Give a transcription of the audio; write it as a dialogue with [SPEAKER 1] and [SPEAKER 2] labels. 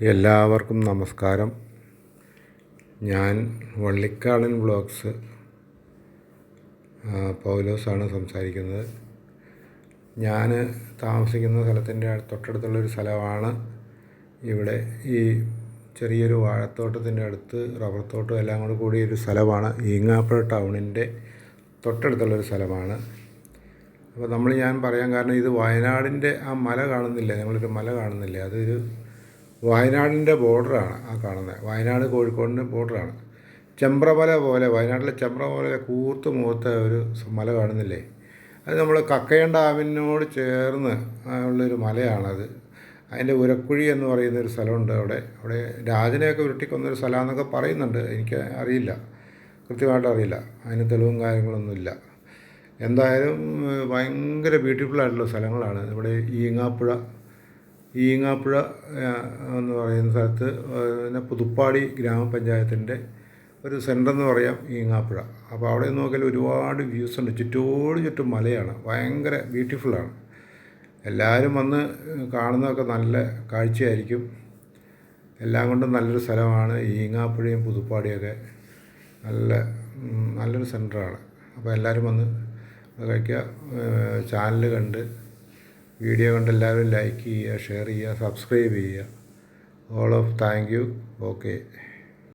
[SPEAKER 1] എല്ലാവർക്കും നമസ്കാരം. ഞാൻ വള്ളിക്കാടൻ വ്ളോഗ്സ് പൗലോസാണ് സംസാരിക്കുന്നത്. ഞാൻ താമസിക്കുന്ന സ്ഥലത്തിന്റെ തൊട്ടടുത്തുള്ളൊരു സ്ഥലമാണ്. ഇവിടെ ഈ ചെറിയൊരു വാഴത്തോട്ടത്തിന്റെ അടുത്ത് റബ്ബർ തോട്ടം എല്ലാം കൂടെ കൂടിയ ഒരു സ്ഥലമാണ്. ഈങ്ങാപ്പുഴ ടൗണിന്റെ തൊട്ടടുത്തുള്ളൊരു സ്ഥലമാണ്. അപ്പോൾ നമ്മൾ ഞാൻ പറയാൻ കാരണം ഇത് വയനാടിന്റെ ആ മല കാണുന്നില്ല. ഞങ്ങളൊരു മല കാണുന്നില്ല. അതൊരു വയനാടിന്റെ ബോർഡറാണ് ആ കാണുന്നത്. വയനാട് കോഴിക്കോടിന്റെ ബോർഡറാണ്. ചെമ്പ്രമല പോലെ വയനാട്ടിലെ ചെമ്പ്രമല കൂർത്ത് മൂത്ത ഒരു മല കാണുന്നില്ലേ? അത് നമ്മൾ കക്കയം ഡാമിനോട് ചേർന്ന് ഉള്ളൊരു മലയാണത്. അതിന്റെ ഉരക്കുഴി എന്ന് പറയുന്ന ഒരു സ്ഥലമുണ്ട് അവിടെ. അവിടെ രാജനെയൊക്കെ ഉരുട്ടിക്കൊന്നൊരു സ്ഥലമെന്നൊക്കെ പറയുന്നുണ്ട്. എനിക്ക് അറിയില്ല. കൃത്യമായിട്ട് അറിയില്ല. അതിന് തെളിവും കാര്യങ്ങളൊന്നുമില്ല എന്തായാലും ഭയങ്കര ബ്യൂട്ടിഫുൾ ആയിട്ടുള്ള സ്ഥലങ്ങളാണ്. ഇവിടെ ഈങ്ങാപ്പുഴ ഈങ്ങാപ്പുഴ എന്ന് പറയുന്ന സ്ഥലത്ത് പിന്നെ പുതുപ്പാടി ഗ്രാമപഞ്ചായത്തിന്റെ ഒരു സെന്റർ എന്ന് പറയാം ഈങ്ങാപ്പുഴ. അപ്പോൾ അവിടെ നോക്കിയാൽ ഒരുപാട് വ്യൂസ് ഉണ്ട്. ചുറ്റോട് ചുറ്റും മലയാണ്. ഭയങ്കര ബ്യൂട്ടിഫുള്ളാണ്. എല്ലാവരും വന്ന് കാണുന്നതൊക്കെ നല്ല കാഴ്ചയായിരിക്കും. എല്ലാം കൊണ്ടും നല്ലൊരു സ്ഥലമാണ് ഈങ്ങാപ്പുഴയും പുതുപ്പാടിയൊക്കെ. നല്ല നല്ലൊരു സെന്ററാണ് അപ്പോൾ എല്ലാവരും വന്ന് കഴിക്കുക. ചാനൽ കണ്ട് വീഡിയോ കണ്ട് എല്ലാവരും ലൈക്ക് ചെയ്യുക ഷെയർ ചെയ്യുക സബ്സ്ക്രൈബ് ചെയ്യുക. All of thank you okay